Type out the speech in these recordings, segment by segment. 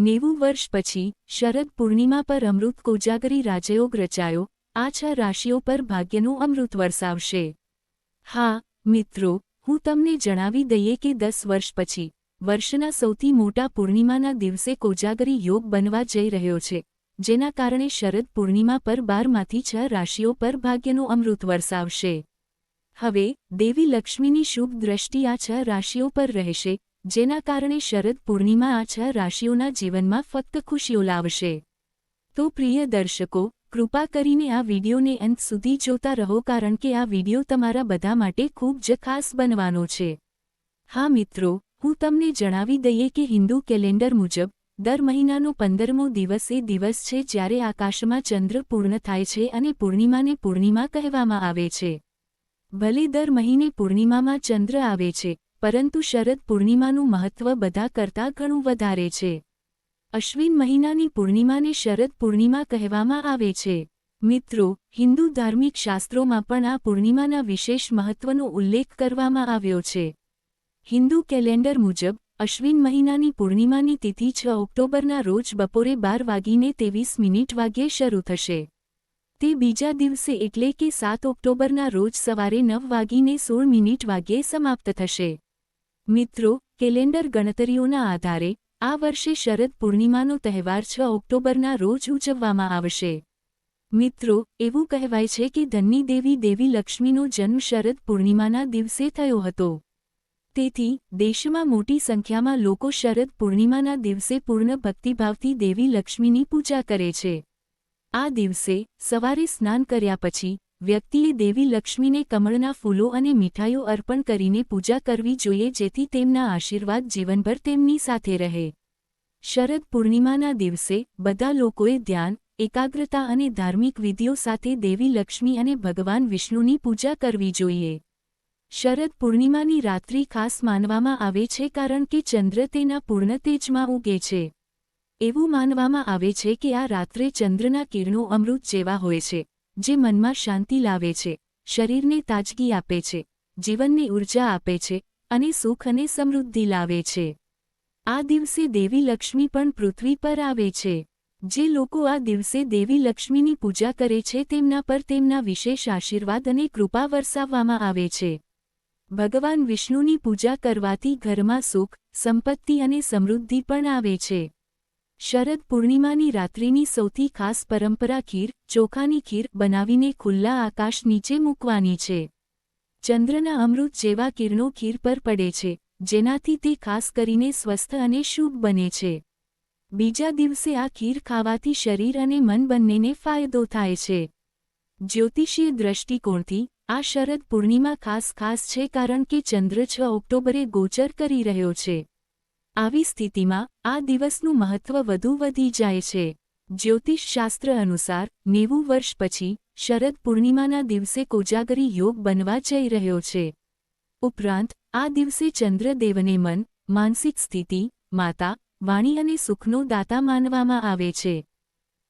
નેવું વર્ષ પછી, શરદ પૂર્ણિમા પર અમૃત કોજાગરી રાજયોગ રચાયો, આ છ રાશિઓ પર ભાગ્યનું અમૃત વરસાવશે. હા, મિત્રો, હું તમને જણાવી દઈએ કે દસ વર્ષ પછી, વર્ષના સૌથી મોટા પૂર્ણિમાના દિવસે કોજાગરી યોગ બનવા જઈ રહ્યો છે, જેના કારણે શરદ પૂર્ણિમા પર બારમાંથી છ રાશિઓ પર ભાગ્યનું અમૃત વરસાવશે. હવે, દેવી લક્ષ્મીની શુભ દ્રષ્ટિ આ છ રાશિઓ પર રહેશે જેના કારણે શરદ પૂર્ણિમા આ છ રાશિઓના જીવનમાં ફક્ત ખુશીઓ લાવશે. તો પ્રિય દર્શકો, કૃપા કરીને આ વિડીયોને અંત સુધી જોતા રહો કારણ કે આ વિડિયો તમારા બધા માટે ખૂબ જ ખાસ બનવાનો છે. હા મિત્રો, હું તમને જણાવી દઈએ કે હિન્દુ કેલેન્ડર મુજબ, દર મહિનાનો પંદરમો દિવસ એ દિવસ છે જ્યારે આકાશમાં ચંદ્ર પૂર્ણ થાય છે અને પૂર્ણિમાને પૂર્ણિમા કહેવામાં આવે છે. ભલે દર મહિને પૂર્ણિમામાં ચંદ્ર આવે છે પરંતુ શરદ પૂર્ણિમાનું મહત્વ બધા કરતાં ઘણું વધારે છે. અશ્વિન મહિનાની પૂર્ણિમાને શરદ પૂર્ણિમા કહેવામાં આવે છે. મિત્રો, હિન્દુ ધાર્મિક શાસ્ત્રોમાં પણ આ પૂર્ણિમાના વિશેષ મહત્વનો ઉલ્લેખ કરવામાં આવ્યો છે. હિન્દુ કેલેન્ડર મુજબ, અશ્વિન મહિનાની પૂર્ણિમાની તિથિ છ ઓક્ટોબરના રોજ બપોરે બાર વાગીને ત્રેવીસ મિનિટ વાગ્યે શરૂ થશે. તે બીજા દિવસે એટલે કે સાત ઓક્ટોબરના રોજ સવારે નવ વાગીને સોળ મિનિટ વાગ્યે સમાપ્ત થશે. મિત્રો, કેલેન્ડર ગણતરીઓના આધારે, આ વર્ષે શરદ પૂર્ણિમાનો તહેવાર છ ઓક્ટોબરના રોજ ઉજવવામાં આવશે. મિત્રો, એવું કહેવાય છે કે ધનની દેવી દેવી લક્ષ્મીનો જન્મ શરદ પૂર્ણિમાના દિવસે થયો હતો. તેથી, દેશમાં મોટી સંખ્યામાં લોકો શરદ પૂર્ણિમાના દિવસે પૂર્ણ ભક્તિભાવથી દેવી લક્ષ્મીની પૂજા કરે છે. આ દિવસે સવારે સ્નાન કર્યા પછી વ્યક્તિએ દેવી લક્ષ્મીને કમળના ફૂલો અને મીઠાઈઓ અર્પણ કરીને પૂજા કરવી જોઈએ જેથી તેમના આશીર્વાદ જીવનભર તેમની સાથે રહે. શરદ પૂર્ણિમાના દિવસે બધા લોકોએ ધ્યાન, એકાગ્રતા અને ધાર્મિક વિધિઓ સાથે દેવી લક્ષ્મી અને ભગવાન વિષ્ણુની પૂજા કરવી જોઈએ. શરદ પૂર્ણિમાની રાત્રિ ખાસ માનવામાં આવે છે કારણ કે ચંદ્ર તેના પૂર્ણ તેજમાં ઉગે છે. એવું માનવામાં આવે છે કે આ રાત્રે ચંદ્રના કિરણો અમૃત જેવા હોય છે. જે મનમાં શાંતિ લાવે છે, શરીરને તાજગી આપે છે, જીવનને ઊર્જા આપે છે અને સુખ અને સમૃદ્ધિ લાવે છે. આ દિવસે દેવી લક્ષ્મી પણ પૃથ્વી પર આવે છે. જે લોકો આ દિવસે દેવી લક્ષ્મીની પૂજા કરે છે તેમના પર તેમના વિશેષ આશીર્વાદ અને કૃપા વરસાવવામાં આવે છે. ભગવાન વિષ્ણુની પૂજા કરવાથી ઘરમાં સુખ, સંપત્તિ અને સમૃદ્ધિ પણ આવે છે. શરદ પૂર્ણિમાની રાત્રિની સૌથી ખાસ પરંપરા ખીર, ચોખાની ખીર બનાવીને ખુલ્લા આકાશ નીચે મૂકવાની છે. ચંદ્રના અમૃત જેવા કિરણો ખીર પર પડે છે, જેનાથી તે ખાસ કરીને સ્વસ્થ અને શુભ બને છે. બીજા દિવસે આ ખીર ખાવાથી શરીર અને મન બંનેને ફાયદો થાય છે. જ્યોતિષીય દ્રષ્ટિકોણથી, આ શરદ પૂર્ણિમા ખાસ ખાસ છે કારણ કે ચંદ્ર છ ઓક્ટોબરે ગોચર કરી રહ્યો છે. આવી સ્થિતિમાં આ દિવસનું મહત્વ વધુ વધી જાય છે. જ્યોતિષશાસ્ત્ર અનુસાર, નેવું વર્ષ પછી, શરદ પૂર્ણિમાના દિવસે કોજાગરી યોગ બનવા જઈ રહ્યો છે. ઉપરાંત, આ દિવસે ચંદ્રદેવને મન, માનસિક સ્થિતિ, માતા, વાણી અને સુખનો દાતા માનવામાં આવે છે.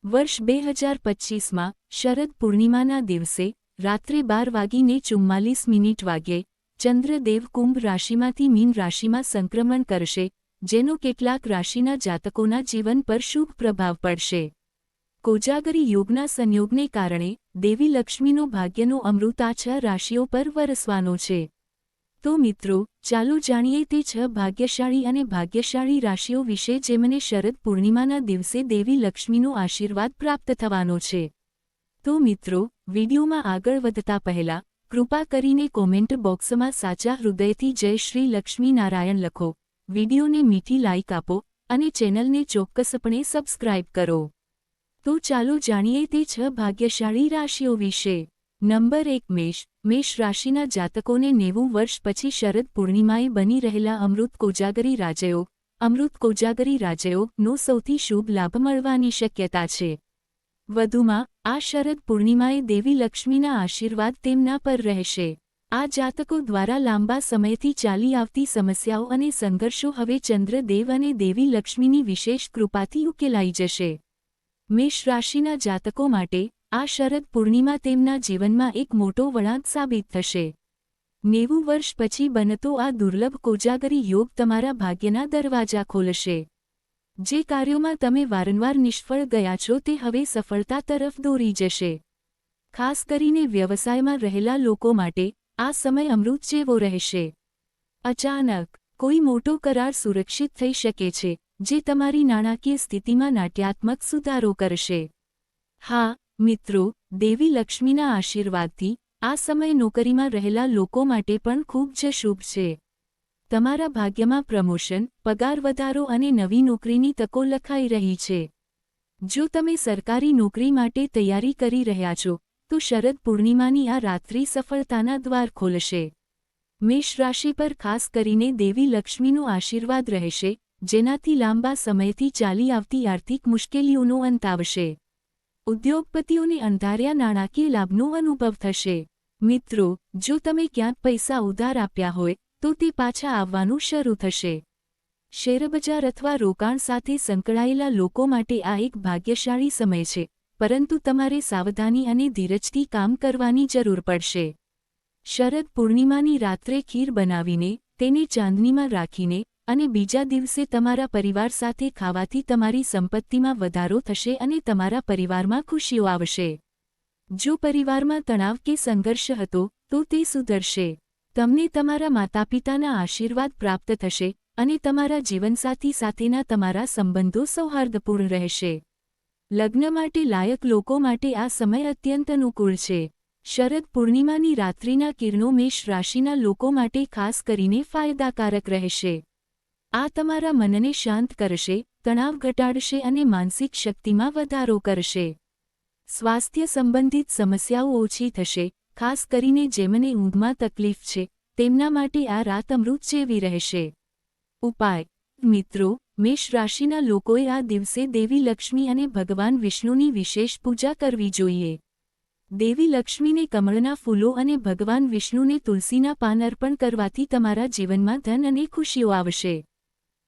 વર્ષ બે હજાર પચ્ચીસમાં શરદ પૂર્ણિમાના દિવસે, રાત્રે બાર વાગીને ચુમ્માલીસ મિનિટ વાગ્યે, ચંદ્રદેવ કુંભ રાશિમાંથી મીન રાશિમાં સંક્રમણ કરશે જેનો કેટલાક રાશિના જાતકોના જીવન પર શુભ પ્રભાવ પડશે. કોજાગરી યોગના સંયોગને કારણે દેવી લક્ષ્મીનો ભાગ્યનો છ રાશિઓ પર વરસવાનો છે. તો મિત્રો, ચાલો જાણીએ તે છ ભાગ્યશાળી અને ભાગ્યશાળી રાશિઓ વિશે જેમને શરદ પૂર્ણિમાના દિવસે દેવી લક્ષ્મીનો આશીર્વાદ પ્રાપ્ત થવાનો છે. તો મિત્રો, વિડીયોમાં આગળ વધતા પહેલા, કૃપા કરીને કોમેન્ટ બોક્સમાં સાચા હૃદયથી જય શ્રી લક્ષ્મીનારાયણ લખો. વિડીયોને મીઠી લાઇક આપો અને ચેનલને ચોક્કસપણે સબસ્ક્રાઇબ કરો. તો ચાલો જાણીએ તે છ ભાગ્યશાળી રાશિઓ વિશે. નંબર એક, મેષ. મેષ રાશિના જાતકોને નેવું વર્ષ પછી શરદ પૂર્ણિમાએ બની રહેલા અમૃત કોજાગરી રાજયો. અમૃત કોજાગરી રાજયોગનો સૌથી શુભ લાભ મળવાની શક્યતા છે. વધુમાં, આ શરદ પૂર્ણિમાએ દેવી લક્ષ્મીના આશીર્વાદ તેમના પર રહેશે. આ જાતકો દ્વારા લાંબા સમયથી ચાલી આવતી સમસ્યાઓ અને સંઘર્ષો હવે ચંદ્રદેવ અને દેવી લક્ષ્મીની વિશેષ કૃપાથી ઉકેલાઈ જશે. મેષ રાશિના જાતકો માટે આ શરદ પૂર્ણિમા તેમના જીવનમાં એક મોટો વળાંક સાબિત થશે. નેવું વર્ષ પછી બનતો આ દુર્લભ કોજાગરી યોગ તમારા ભાગ્યના દરવાજા ખોલશે. જે કાર્યોમાં તમે વારંવાર નિષ્ફળ ગયા છો તે હવે સફળતા તરફ દોરી જશે. ખાસ કરીને વ્યવસાયમાં રહેલા લોકો માટે આ સમય અમૃત જેવો રહેશે. અચાનક, કોઈ મોટો કરાર સુરક્ષિત થઈ શકે છે, જે તમારી નાણાકીય સ્થિતિમાં નાટ્યાત્મક સુધારો કરશે. હા, મિત્રો, દેવી લક્ષ્મીના આશીર્વાદથી, આ સમય નોકરીમાં રહેલા લોકો માટે પણ ખૂબ જ શુભ છે. તમારા ભાગ્યમાં પ્રમોશન, પગાર વધારો અને નવી નોકરીની તકો લખાઈ રહી છે. જો તમે સરકારી નોકરી માટે તૈયારી કરી રહ્યા છો તો શરદ પૂર્ણિમાની આ રાત્રિ સફળતાના દ્વાર ખોલશે. મેષ રાશિ પર ખાસ કરીને દેવી લક્ષ્મીનો આશીર્વાદ રહેશે, જેનાથી લાંબા સમયથી ચાલી આવતી આર્થિક મુશ્કેલીઓનો અંત આવશે. ઉદ્યોગપતિઓને અંધાર્યા નાણાકીય લાભનો અનુભવ થશે. મિત્રો, જો તમે ક્યાંક પૈસા ઉધાર આપ્યા હોય, તો તે પાછા આવવાનું શરૂ થશે. શેરબજાર અથવા રોકાણ સાથે સંકળાયેલા લોકો માટે આ એક ભાગ્યશાળી સમય છે. પરંતુ તમારે સાવધાની અને ધીરજથી કામ કરવાની જરૂર પડશે. શરદ પૂર્ણિમાની રાત્રે ખીર બનાવીને, તેને ચાંદનીમાં રાખીને અને બીજા દિવસે તમારા પરિવાર સાથે ખાવાથી તમારી સંપત્તિમાં વધારો થશે અને તમારા પરિવારમાં ખુશીઓ આવશે. જો પરિવારમાં તણાવ કે સંઘર્ષ હતો, તો તે સુધરશે. તમને તમારા માતાપિતાના આશીર્વાદ પ્રાપ્ત થશે અને તમારા જીવનસાથી સાથેના તમારા સંબંધો સૌહાર્દપૂર્ણ રહેશે. લગ્ન માટે લાયક લોકો માટે આ સમય અત્યંત અનુકૂળ છે. શરદ પૂર્ણિમાની રાત્રિના કિરણો મેષ રાશિના લોકો માટે ખાસ કરીને ફાયદાકારક રહેશે. આ તમારા મનને શાંત કરશે, તણાવ ઘટાડશે અને માનસિક શક્તિમાં વધારો કરશે. સ્વાસ્થ્ય સંબંધિત સમસ્યાઓ ઓછી થશે, ખાસ કરીને જેમને ઊંઘમાં તકલીફ છે, તેમના માટે આ રાત અમૃત જેવી રહેશે. ઉપાય. મિત્રો, મેષ રાશિના લોકોએ આ દિવસે દેવી લક્ષ્મી અને ભગવાન વિષ્ણુની વિશેષ પૂજા કરવી જોઈએ. દેવી લક્ષ્મીને કમળના ફૂલો અને ભગવાન વિષ્ણુને તુલસીના પાન અર્પણ કરવાથી તમારા જીવનમાં ધન અને ખુશીઓ આવશે.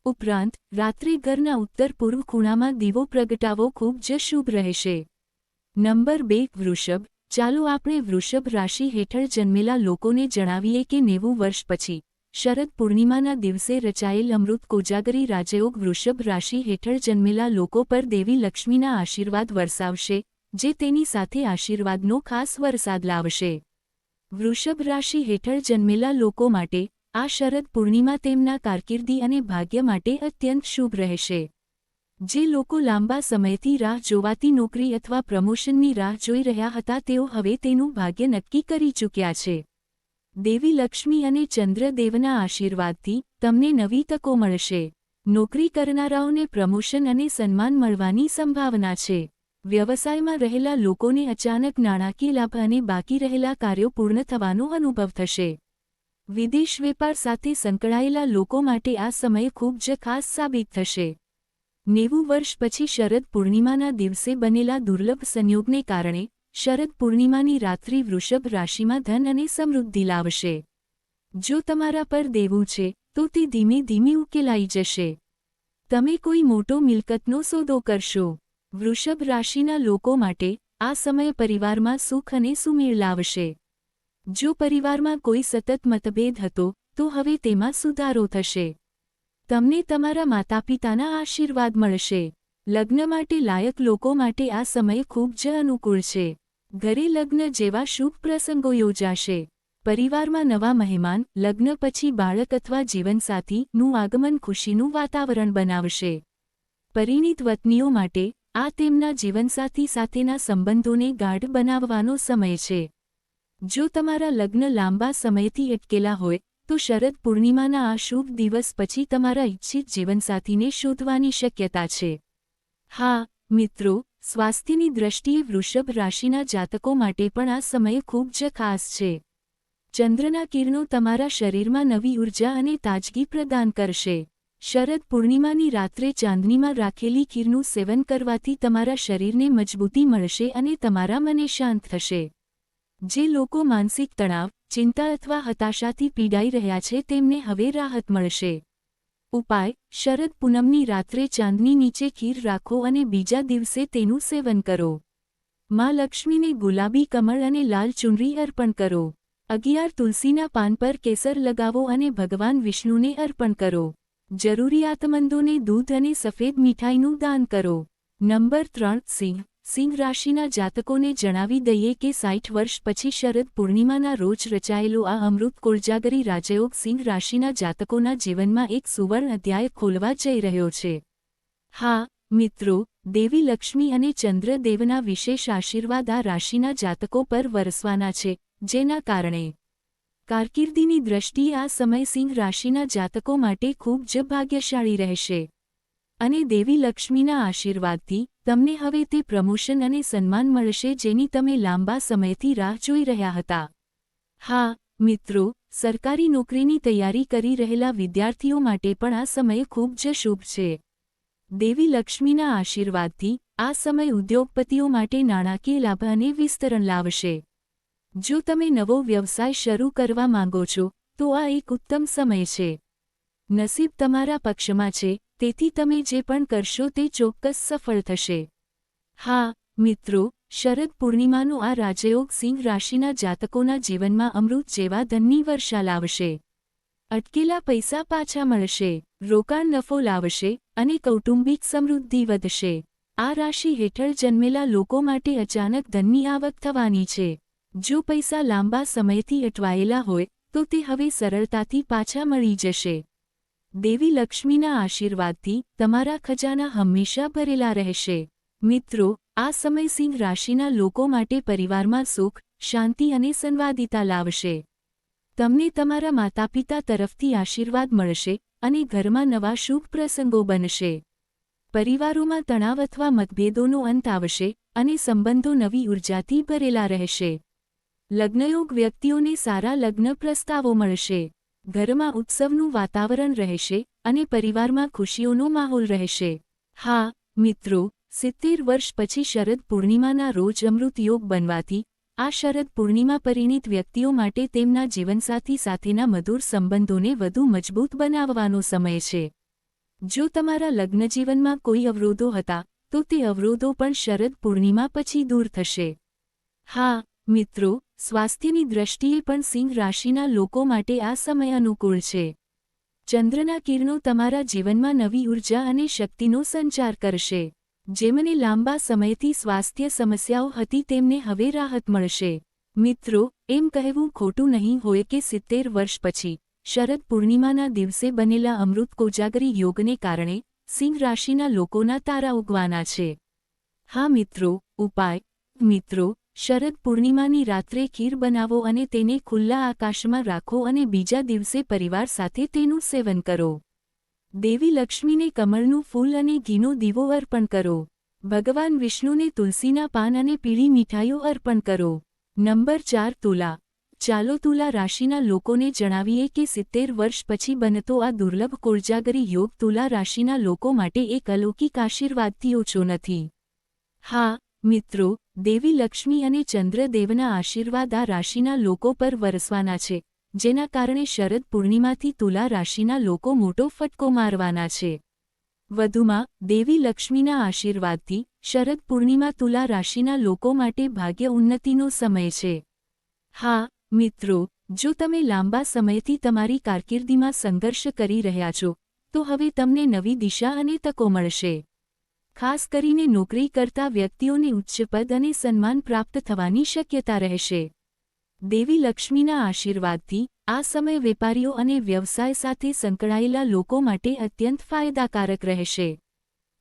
ઉપરાંત, રાત્રે ઘરના ઉત્તર પૂર્વ ખૂણામાં દીવો પ્રગટાવો ખૂબ જ શુભ રહેશે. નંબર બે, વૃષભ. ચાલો આપણે વૃષભ રાશિ હેઠળ જન્મેલા લોકોને જણાવીએ કે નેવું વર્ષ પછી શરદ પૂર્ણિમાના દિવસે રચાયેલ અમૃત કોજાગરી રાજયોગ વૃષભ રાશિ હેઠળ જન્મેલા લોકો પર દેવી લક્ષ્મીના આશીર્વાદ વરસાવશે, જે તેની સાથે આશીર્વાદનો ખાસ વરસાદ લાવશે. વૃષભ રાશિ હેઠળ જન્મેલા લોકો માટે આ શરદ પૂર્ણિમા તેમના કારકિર્દી અને ભાગ્ય માટે અત્યંત શુભ રહેશે. જે લોકો લાંબા સમયથી રાહ જોવાતી નોકરી અથવા પ્રમોશનની રાહ જોઈ રહ્યા હતા તેઓ હવે તેનું ભાગ્ય નક્કી કરી ચૂક્યા છે. દેવી લક્ષ્મી અને ચંદ્રદેવના આશીર્વાદથી તમને નવી તકો મળશે. નોકરી કરનારાઓને પ્રમોશન અને સન્માન મળવાની સંભાવના છે. વ્યવસાયમાં રહેલા લોકોને અચાનક નાણાકીય લાભ અને બાકી રહેલા કાર્યો પૂર્ણ થવાનો અનુભવ થશે. વિદેશ વેપાર સાથે સંકળાયેલા લોકો માટે આ સમય ખૂબ જ ખાસ સાબિત થશે. નેવું વર્ષ પછી શરદ પૂર્ણિમાના દિવસે બનેલા દુર્લભ સંયોગને કારણે શરદ પૂર્ણિમાની રાત્રિ વૃષભ રાશિમાં ધન અને સમૃદ્ધિ લાવશે. જો તમારા પર દેવું છે, તો તે ધીમે ધીમે ઉકેલાઈ જશે. તમે કોઈ મોટો મિલકતનો સોદો કરશો. વૃષભ રાશિના લોકો માટે આ સમય પરિવારમાં સુખ અને સુમેળ લાવશે. જો પરિવારમાં કોઈ સતત મતભેદ હતો, તો હવે તેમાં સુધારો થશે. તમને તમારા માતાપિતાના આશીર્વાદ મળશે. લગ્ન માટે લાયક લોકો માટે આ સમય ખૂબ જ અનુકૂળ છે. ઘરે લગ્ન જેવા શુભ પ્રસંગો યોજાશે. પરિવારમાં નવા મહેમાન, લગ્ન પછી બાળક અથવા જીવનસાથીનું આગમન ખુશીનું વાતાવરણ બનાવશે. પરિણીત વતનીઓ માટે આ તેમના જીવનસાથી સાથેના સંબંધોને ગાઢ બનાવવાનો સમય છે. જો તમારા લગ્ન લાંબા સમયથી અટકેલા હોય, તો શરદ પૂર્ણિમાના આ શુભ દિવસ પછી તમારા ઇચ્છિત જીવનસાથીને શોધવાની શક્યતા છે. હા, મિત્રો, સ્વાસ્થ્યની દ્રષ્ટિએ વૃષભ રાશિના જાતકો માટે પણ આ સમય ખૂબ જ ખાસ છે. ચંદ્રના કિરણો તમારા શરીરમાં નવી ઊર્જા અને તાજગી પ્રદાન કરશે. શરદ પૂર્ણિમાની રાત્રે ચાંદનીમાં રાખેલી ખીરનું સેવન કરવાથી તમારા શરીરને મજબૂતી મળશે અને તમારા મને શાંત થશે. જે લોકો માનસિક તણાવ, ચિંતા અથવા હતાશાથી પીડાઈ રહ્યા છે તેમને હવે રાહત મળશે. ઉપાય, શરદ પૂનમની રાત્રે ચાંદની નીચે ખીર રાખો અને બીજા દિવસે તેનું સેવન કરો. માં લક્ષ્મીને ગુલાબી કમળ અને લાલ ચૂંડરી અર્પણ કરો. અગિયાર તુલસીના પાન પર કેસર લગાવો અને ભગવાન વિષ્ણુને અર્પણ કરો. જરૂરિયાતમંદોને દૂધ અને સફેદ મીઠાઈનું દાન કરો. નંબર ત્રણ, સિંહ. સિંહ રાશિના જાતકોને જણાવી દઈએ કે સાઠ વર્ષ પછી શરદ પૂર્ણિમાના રોજ રચાયેલો આ અમૃત કોળજાગરી રાજયોગ સિંહ રાશિના જાતકોના જીવનમાં એક સુવર્ણ અધ્યાય ખોલવા જઈ રહ્યો છે. હા, મિત્રો, દેવી લક્ષ્મી અને ચંદ્રદેવના વિશેષ આશીર્વાદ આ રાશિના જાતકો પર વરસવાના છે, જેના કારણે કારકિર્દીની દ્રષ્ટિએ આ સમય સિંહ રાશિના જાતકો માટે ખૂબ જ ભાગ્યશાળી રહેશે. અને દેવી લક્ષ્મીના આશીર્વાદથી તમને હવે તે પ્રમોશન અને સન્માન મળશે જેની તમે લાંબા સમયથી રાહ જોઈ રહ્યા હતા. હા, મિત્રો, સરકારી નોકરીની તૈયારી કરી રહેલા વિદ્યાર્થીઓ માટે પણ આ સમય ખૂબ જ શુભ છે. દેવી લક્ષ્મીના આશીર્વાદથી આ સમય ઉદ્યોગપતિઓ માટે નાણાકીય લાભ અને વિસ્તરણ લાવશે. જો તમે નવો વ્યવસાય શરૂ કરવા માંગો છો, તો આ એક ઉત્તમ સમય છે. નસીબ તમારા પક્ષમાં છે તેથી તમે જે પણ કરશો તે ચોક્કસ સફળ થશે. હા, મિત્રો, શરદ પૂર્ણિમાનો આ રાજયોગ સિંહ રાશિના જાતકોના જીવનમાં અમૃત જેવા ધનની વર્ષા લાવશે. અટકેલા પૈસા પાછા મળશે, રોકાણ નફો લાવશે અને કૌટુંબિક સમૃદ્ધિ વધશે. આ રાશિ હેઠળ જન્મેલા લોકો માટે અચાનક ધનની આવક થવાની છે. જો પૈસા લાંબા સમયથી અટવાયેલા હોય, તો તે હવે સરળતાથી પાછા મળી જશે. દેવી લક્ષ્મીના આશીર્વાદથી તમારા ખજાના હંમેશા ભરેલા રહેશે. મિત્રો, આ સમય સિંહ રાશિના લોકો માટે પરિવારમાં સુખ, શાંતિ અને સંવાદિતા લાવશે. તમને તમારા માતાપિતા તરફથી આશીર્વાદ મળશે અને ઘરમાં નવા શુભ પ્રસંગો બનશે. પરિવારોમાં તણાવ અથવા મતભેદોનો અંત આવશે અને સંબંધો નવી ઉર્જાથી ભરેલા રહેશે. લગ્નયોગ વ્યક્તિઓને સારા લગ્ન પ્રસ્તાવો મળશે. ઘરમાં ઉત્સવનું વાતાવરણ રહેશે અને પરિવારમાં ખુશીઓનો માહોલ રહેશે. હા, મિત્રો, સિત્તેર વર્ષ પછી શરદ પૂર્ણિમાના રોજ અમૃત યોગ બનવાથી, આ શરદ પૂર્ણિમા પરિણીત વ્યક્તિઓ માટે તેમના જીવનસાથી સાથેના મધુર સંબંધોને વધુ મજબૂત બનાવવાનો સમય છે. જો તમારા લગ્નજીવનમાં કોઈ અવરોધો હતા, તો તે અવરોધો પણ શરદ પૂર્ણિમા પછી દૂર થશે. હા, મિત્રો સ્વાસ્થ્યની દ્રષ્ટિએ પણ સિંહ રાશિના લોકો માટે આ સમય અનુકૂળ છે. ચંદ્રના કિરણો તમારા જીવનમાં નવી ઊર્જા અને શક્તિનો સંચાર કરશે. જેમને લાંબા સમયથી સ્વાસ્થ્ય સમસ્યાઓ હતી તેમને હવે રાહત મળશે. મિત્રો, એમ કહેવું ખોટું નહીં હોય કે સિત્તેર વર્ષ પછી, શરદ પૂર્ણિમાના દિવસે બનેલા અમૃત કોજાગરી યોગને કારણે સિંહ રાશિના લોકોના તારા ઉગવાના છે. હા મિત્રો, ઉપાય. મિત્રો શરદ પૂર્ણિમાની રાત્રે ખીર બનાવો અને તેને ખુલ્લા આકાશમાં રાખો અને બીજા દિવસે પરિવાર સાથે તેનું સેવન કરો. દેવી લક્ષ્મીને કમળનું ફૂલ અને ઘીનો દીવો અર્પણ કરો. ભગવાન વિષ્ણુને તુલસીના પાન અને પીળી મીઠાઈઓ અર્પણ કરો. નંબર ચાર, તુલા. ચાલો તુલા રાશિના લોકોને જણાવીએ કે સિત્તેર વર્ષ પછી બનતો આ દુર્લભ કોળજાગરી યોગ તુલા રાશિના લોકો માટે એક અલૌકિક આશીર્વાદથી ઓછો નથી. હા, મિત્રો દેવી લક્ષ્મી અને ચંદ્રદેવના આશીર્વાદ આ રાશિના લોકો પર વરસવાના છે, જેના કારણે શરદ પૂર્ણિમાથી તુલા રાશિના લોકો મોટો ફટકો મારવાના છે. વધુમાં, દેવી લક્ષ્મીના આશીર્વાદથી શરદ પૂર્ણિમા તુલા રાશિના લોકો માટે ભાગ્ય ઉન્નતિનો સમય છે. હા, મિત્રો, જો તમે લાંબા સમયથી તમારી કારકિર્દીમાં સંઘર્ષ કરી રહ્યા છો, તો હવે તમને નવી દિશા અને તકો મળશે. ખાસ કરીને નોકરી કરતા વ્યક્તિઓને ઉચ્ચપદ અને સન્માન પ્રાપ્ત થવાની શક્યતા રહેશે. દેવી લક્ષ્મીના આશીર્વાદથી આ સમય વેપારીઓ અને વ્યવસાય સાથે સંકળાયેલા લોકો માટે અત્યંત ફાયદાકારક રહેશે.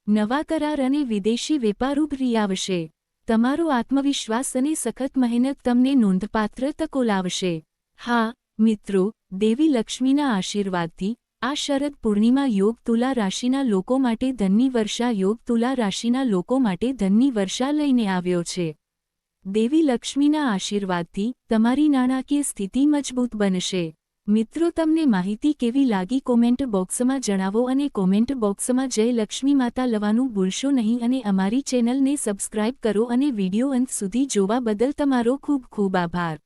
નવા કરાર અને વિદેશી વેપાર ઉભરી આવશે. તમારો આત્મવિશ્વાસ અને સખત મહેનત તમને નોંધપાત્ર તકો લાવશે. હા, મિત્રો, દેવી લક્ષ્મીના આશીર્વાદથી આ શરદ પૂર્ણિમા યોગ તુલા રાશિના લોકો માટે ધનની વર્ષા યોગ તુલા રાશિના લોકો માટે ધનની વર્ષા લઈને આવ્યો છે. દેવી લક્ષ્મીના આશીર્વાદથી તમારી નાણાકીય સ્થિતિ મજબૂત બનશે. મિત્રો, તમને માહિતી કેવી લાગી કોમેન્ટ બોક્સમાં જણાવો અને કોમેન્ટ બોક્સમાં જય લક્ષ્મી માતા લવાનું ભૂલશો નહીં અને અમારી ચેનલને સબસ્ક્રાઇબ કરો અને વિડિયો અંત સુધી જોવા બદલ તમારો ખૂબ ખૂબ આભાર.